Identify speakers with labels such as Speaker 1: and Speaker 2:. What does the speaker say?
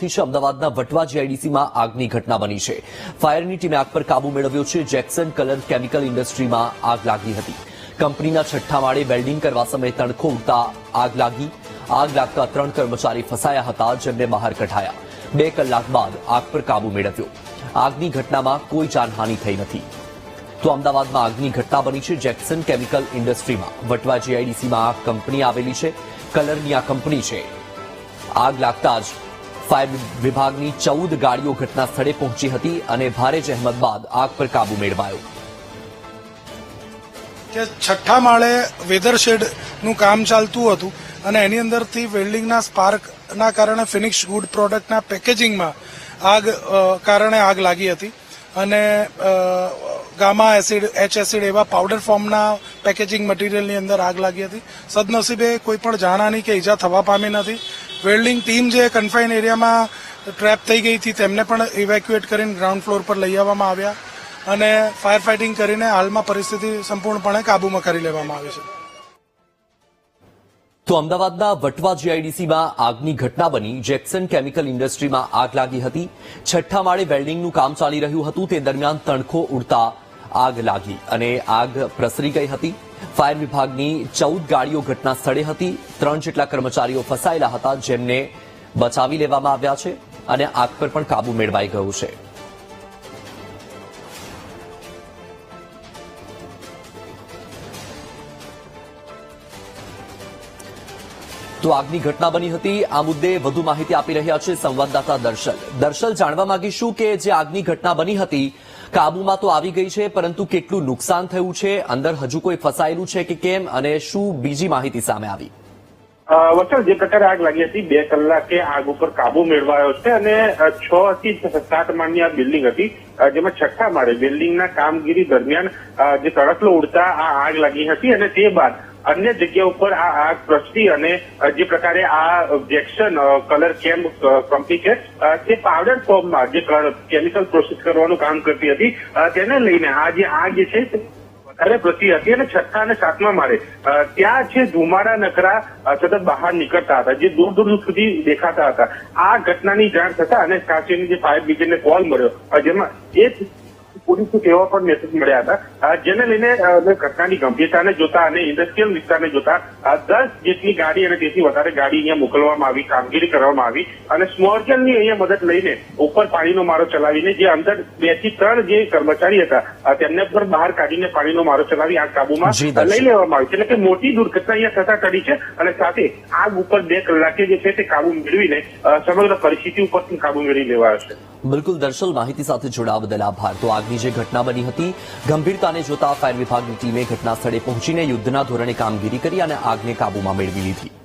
Speaker 1: આપથી છે અમદાવાદના વટવા જીઆઈડીસીમાં આગની ઘટના બની છે. ફાયરની ટીમે આગ પર કાબુ મેળવ્યો છે. જેક્સન કલર કેમિકલ ઇન્ડસ્ટ્રીમાં આગ લાગી હતી. કંપનીના છઠ્ઠા માળે વેલ્ડિંગ કરવા સમયે તણખો ઉડતા આગ લાગી. આગ લાગતા ત્રણ કર્મચારી ફસાયા હતા, જેમને બહાર કઢાયા. બે કલાક બાદ આગ પર કાબુ મેળવ્યો. આગની ઘટનામાં કોઈ જાનહાનિ થઈ નથી. તો અમદાવાદમાં આગની ઘટના બની છે. જેક્સન કેમિકલ ઇન્ડસ્ટ્રીમાં વટવા જીઆઈડીસીમાં આ કંપની આવેલી છે. કલરની આ કંપની છે. આગ લાગતા જ ફાયર વિભાગની ચૌદ ગાડીઓ ઘટના સ્થળે પહોંચી હતી અને ભારે જહેમત બાદ આગ પર કાબુ મેળવાયો.
Speaker 2: કે છઠ્ઠા માળે વેધર શેડનું કામ ચાલતું હતું અને એની અંદરથી વેલ્ડિંગના સ્પાર્કના કારણે ફિનિક્સ ગુડ પ્રોડક્ટના પેકેજિંગમાં આગ કારણે આગ લાગી હતી. અને ગામા એસિડ, એચ એસિડ એવા પાવડર ફોર્મના પેકેજિંગ મટીરિયલની અંદર આગ લાગી હતી. સદનસીબે કોઈ પણ જાણાની કે ઈજા થવા પામી નથી. વેલ્ડિંગ ટીમ જે કન્ફાઇન એરિયામાં ટ્રેપ થઈ ગઈ હતી, તેમને પણ ઇવેક્યુએટ કરીને ગ્રાઉન્ડ ફ્લોર પર લઈ આવવામાં આવ્યા અને ફાયર ફાઇટિંગ કરીને હાલમાં પરિસ્થિતિ સંપૂર્ણપણે કાબૂમાં કરી લેવામાં આવી છે.
Speaker 1: તો અમદાવાદના વટવા જીઆઈડીસીમાં આગની ઘટના બની. જેક્સન કેમિકલ ઇન્ડસ્ટ્રીમાં આગ લાગી હતી. છઠ્ઠા માળે વેલ્ડિંગનું કામ ચાલી રહ્યું હતું. તે દરમિયાન તણખો ઉડતા આગ લાગી અને આગ પ્રસરી ગઈ હતી. ફાયર વિભાગની ચૌદ ગાડીઓ ઘટના સ્થળે હતી. ત્રણ જેટલા કર્મચારીઓ ફસાયેલા હતા, જેમને બચાવી લેવામાં આવ્યા છે અને આગ પર પણ કાબુ મેળવાઈ ગયો છે. તો આગની ઘટના બની હતી. આ મુદ્દે વધુ માહિતી આપી રહ્યા છે સંવાદદાતા દર્શલ. દર્શલ, જાણવા માંગીશું કે જે આગની ઘટના બની હતી કાબુમાં તો આવી ગઈ છે, પરંતુ કેટલું નુકસાન થયું છે? અંદર હજુ કોઈ ફસાયેલું છે કે કેમ? અને શું બીજી માહિતી સામે આવી?
Speaker 3: વચ્ચે જે પ્રકારે આગ લાગી હતી, બે કલાકે આગ ઉપર કાબુ મેળવાયો છે અને છ થી સાત માળની આ બિલ્ડિંગ હતી જેમાં છઠ્ઠા માળે બિલ્ડિંગના કામગીરી દરમિયાન જે તડકલો ઉડતા આ આગ લાગી હતી અને તે બાદ અન્ય જગ્યા ઉપર આ આગ પ્રસરી અને જે પ્રકારે આ જેક્શન કલર કેમ અ, કંપની છે તે પાવડર ફોર્મમાં જે કેમિકલ પ્રોસેસ કરવાનું કામ કરતી હતી. તેને લઈને આ જે આગ જે છે વધારે પ્રતિ હતી અને છઠ્ઠા અને સાતમા માળે. ત્યાં છે ધુમાડા નકરા સતત બહાર નીકળતા હતા જે દૂર દૂર સુધી દેખાતા હતા. આ ઘટનાની જાણ થતા અને કાશીની જે ફાયર બ્રિગેડને કોલ મળ્યો જેમાં એક પોલીસ એવા પણ મેસેજ મળ્યા હતા. જેને લઈને ઘટનાની ગંભીરતાને જોતા અને ઇન્ડસ્ટ્રીયલ વિસ્તારને જોતા દસ જેટલી ગાડી અને તેથી વધારે ગાડી અહીંયા મોકલવામાં આવી કામગીરી કરવામાં આવી અને સ્મોર્જનની અહીંયા મદદ લઈને ઉપર પાણીનો મારો ચલાવીને જે અંદર બેથી ત્રણ જે કર્મચારી હતા તેમને પણ બહાર કાઢીને પાણીનો મારો ચલાવી આગ કાબુમાં લઈ લેવામાં આવી છે. એટલે કે મોટી દુર્ઘટના અહીંયા થતા કરી છે અને સાથે આગ ઉપર બે કલાકે જે છે તે કાબુ મેળવીને સમગ્ર પરિસ્થિતિ ઉપર પણ કાબુ મેળવી લેવાયો છે.
Speaker 1: બિલકુલ દર્શલ માહિતી સાથે જોડાવા બદલ આભાર. તો આગની જે ઘટના બની હતી, ગંભીરતાને જોતા ફાયર વિભાગની ટીમે ઘટના સ્થળે પહોંચીને યુદ્ધના ધોરણે કામગીરી કરી અને આગને કાબુમાં મેળવી લીધી.